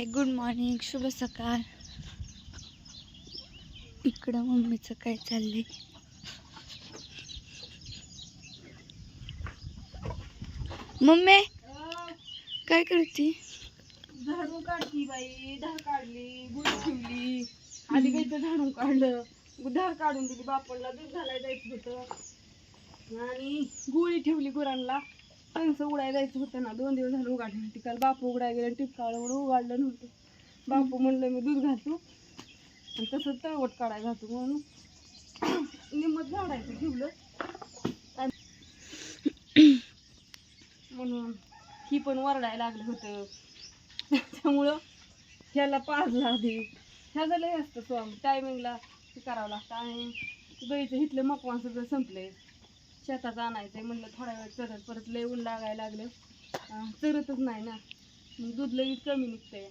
Hi good morning शुभ सकाळ. इकडं मम्मीचं काय चाललंय? मम्मी काय करते? झाडून काढली बाई धार काढली गुढी ठेवली. आधी गाईचं झाडून काढलं? धार काढून दिली बापडला दूध घालायला जायचं होतं. आणि गुळी ठेवली गुरांना. कंस उडाय जायचं होतं ना. दोन दिवस झालं उघडलं ती काल बापू उघडाय गेलं टिपकावलं म्हणून उघडलं नव्हतं. बापू म्हणलं मी दूध घालतो आणि तसं तळवट काढायला घालतो म्हणून. निमत झाडायचं ठेवलं. आणि म्हणून ही पण वरडायला लागलं होतं. त्यामुळं ह्याला पाजला आधी ह्या झालं असतं स्वामी. टायमिंगला करावं लागतं. आणि गाईचं इथलं मकवान सगळं संपलंय. शेतात आणायचंय म्हणलं थोड्या वेळ चरत परत लय ऊन लागायला लागलं. चरतच नाही ना. मग दूध लगेच कमी निघतंय.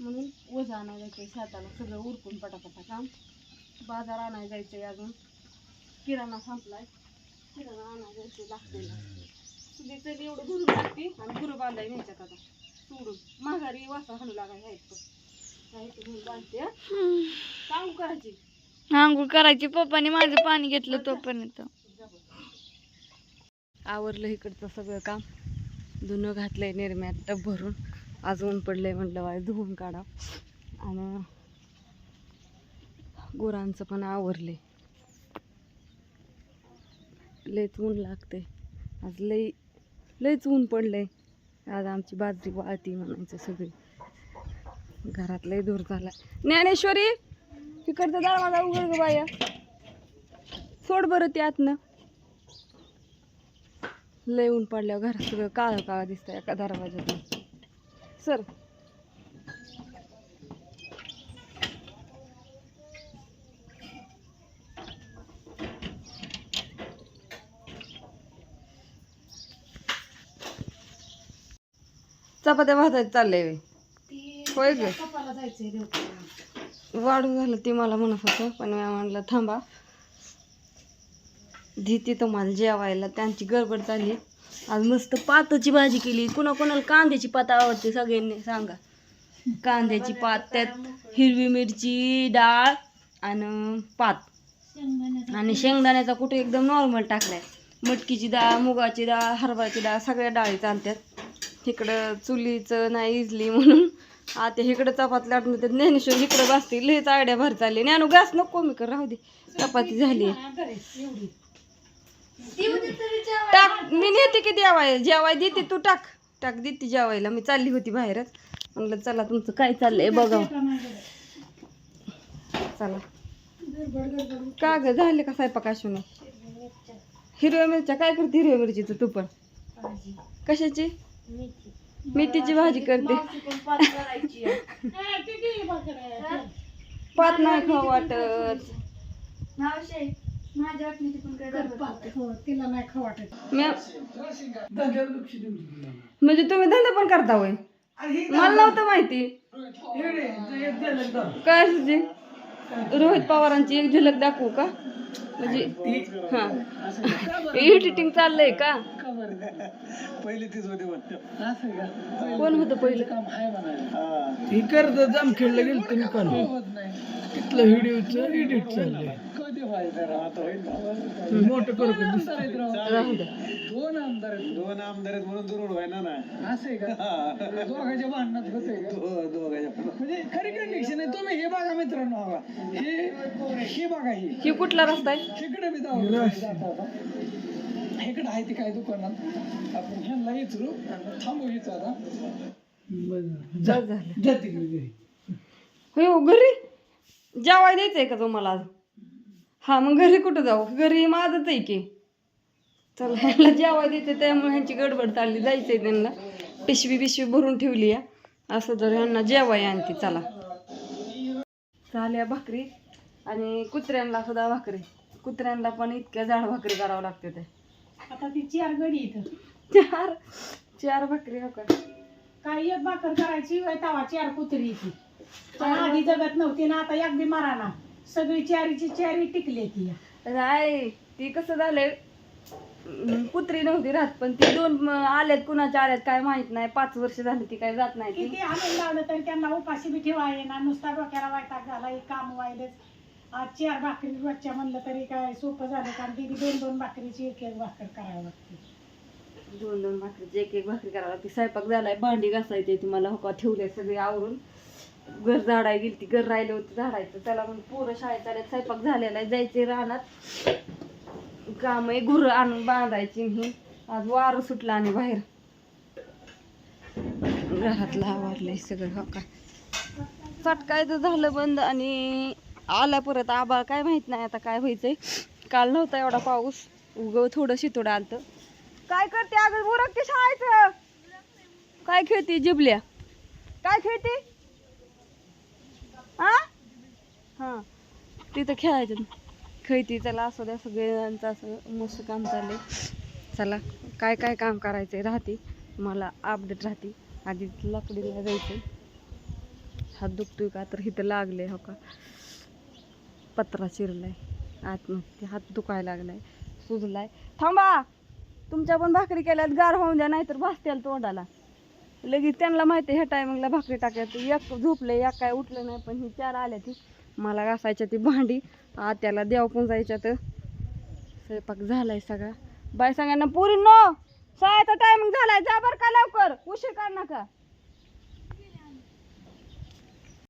म्हणून ओझं आणायला जायचंय शेताला सगळं उरकून पटापटा काम. बाजार आणायला जायचंय अजून. किराणा संपलाय. किराणा आणायला जायचं लागतंय सुधीचं एवढं भरून लागते आणि गुरु बांधाय न्यायच्यात आता. सोडून. माघारी वासा हाणू लागायला बांधते. काम करायची? आंघोळ करायची. पप्पाने माझं पाणी घेतलं तोपर्यंत. आवरलं इकडचं सगळं काम. धुणं घातलंय निर्म्यात टब भरून. आज ऊन पडलंय म्हटलं वाय धुवून काढा. आणि गुरांचं पण आवरले लयच ऊन लागते आज लय लयच ऊन पडलंय. आज आमची बाजरी वाळती म्हणायचं सगळी. घरात लय दूर झाला ज्ञानेश्वरी तिकडचं दरवाजा उघड ग बाया. सोड बरं ते आतनं लय ऊन पडल्यावर घरात सगळं काळं काळं दिसतंय एका दरवाज्यातून. सर. चपात्या भाजायचं चाललंय. होय ग. वाढू झालं ते मला म्हणत होतं पण मी म्हणलं थांबा. धीती तुम्हाला जेवायला त्यांची गडबड झाली. आज मस्त पाताची भाजी केली. कुणाकुणाला कांद्याची पात आवडते सगळ्यांनी सांगा. कांद्याची पात त्यात हिरवी मिरची डाळ आणि पात. आणि शेंगदाण्याचा कुठे एकदम नॉर्मल टाकलाय. मटकीची डाळ मुगाची डाळ हरभऱ्याची डाळ सगळ्या डाळी चालतात इकडं चुलीचं नाही इजली म्हणून. आता इकडं चपाती लाटून तर ज्ञानेश्वर इकडं बसतील लयच आयडिया भर चालली. ज्ञानू गॅस नको मी कर. राहू दे. चपाती झाली. टाक मी नेते की जेवाय जेवाय देते तू टाक. टाक देते जेवायला. मी चालली होती बाहेरच. म्हणलं चला तुमचं काय चाललंय बघा. चला. का ग झाले का स्वयंपाक अश्विनी? हिरव्या मिरच्या काय करते हिरव्या मिरचीचं तू पण? कशाची? मेथीची भाजी करते. पात नाही खाऊ वाटत. म्या- म्हणजे तुम्ही धंदा पण करता होय? मला नव्हतं माहिती. काय सुजी रोहित पवारांची एक झलक दाखवू का? म्हणजे हा. एडिटिंग चाललंय का? कोण होतं पहिलं? हे. करत जामखेडला गेलं तुम्ही काल तिथलं व्हिडिओचं एडिट चाललंय. मोठं राहू द्या दोन आमदार आहेत दोन आमदार आहेत म्हणून दुरुड व्हायना ना. असे का दोघांच्या भांडणात होते दोघांच्या म्हणजे खरी कंडिशन आहे. तुम्ही हे बघा मित्रांनो बघा. हे हे बघा ही. ही कुठला रस्ता आहे? इकडे मी जाऊ. इकडे आहे ती काय दुकानात. आपण ह्यांना विचारू थांबू इथं आता. बस झालं. जाते घरी हो घरी जेवाय द्यायचंय का तुम्हाला आज? हा मग घरी कुठं जाऊ? घरी माझंच आहे की. चला ह्याला जेवाय देते त्यामुळे ह्यांची गडबड चालली जायचंय त्यांना. पिशवी पिशवी भरून ठेवली आहे. असं जर ह्यांना जेवाय आणते चला. झाल्या भाकरी आणि कुत्र्यांना सुद्धा भाकरी. कुत्र्यांना पण इतक्या जाड भाकरी करावं लागते ते आता ती चार गडी इथं. चार? चार भाकरी हो का? काही एक भाकर करायची वय तवा चार कुत्री ती आधी जगत नव्हती ना आता एक बी मराना सगळी चारीची चारी टिकली ती राय ती कसं झालंय अं, कुत्री नव्हती राहत पण ती दोन म, आल्यात कुणाच्या आल्यात काय माहीत नाही. पाच वर्ष झाली ती काय जात नाही ती. किती आणून लावलं तरी त्यांना उपाशी बी ठेवा ना नुसता डोक्याला वायताक झाला हे काम व्हायलेच. आज चार भाकरी रोजच्या म्हणलं तरी काय सोपं झालं कारण बी दोन दोन भाकरीची एक एक भाकर करावी लागते. दोन दोन भाकरीची एक एक भाकरी करावं लागते. स्वयंपाक झालाय भांडी घासायची ती मला होका ठेवले सगळे आवरून. घर झाडाय गेली ती घर राहिलं होतं झाडायचं. त्याला मग पोरं शाळेत आले स्वयंपाक झालेला आहे जायचे रानात. काम आहे गुरं आणून बांधायची ही आज वारं सुटलं आणि बाहेर. घरातला आवरलंय सगळं हो का? चटकायचं झालं बंद आणि आला परत आबाळ. काय माहीत नाही आता काय व्हायचंय. काल नव्हता एवढा पाऊस. उग थोडं शितोडं आलत. काय करते अगं? बुरक ते शाळेचं. काय खेळते जिबल्या? काय खेळते? आ? हा. तिथं खेळायचं. खेळती चला असं द्या सगळ्यांचं असं मस्त काम चालले चला काय काय काम करायचंय राहते. मला अपडेट राहते. आधी लाकडीला जायचं हात दुखतोय का तर इथं लागले हो का? पत्रा चिरलाय आत्महत्या हात दुखायला लागलाय सुजलाय. थांबा! तुमच्या पण भाकरी केल्यात गार होऊन द्या नाहीतर भासत्याल तोंडाला. लगेच त्यांना माहिती आहे ह्या टायमिंगला भाकरी टाकायचं. एक झोपले एक काय उठलं नाही पण ही चार आल्या ती. मला घासायच्या ती भांडी. आत्याला देव पण जायच्या तर. स्वयंपाक झालाय सगळा. बाय सगळ्यांना पुरी नो शाळेचा टायमिंग झालाय. जा बरं का लवकर. उशीर कर नका.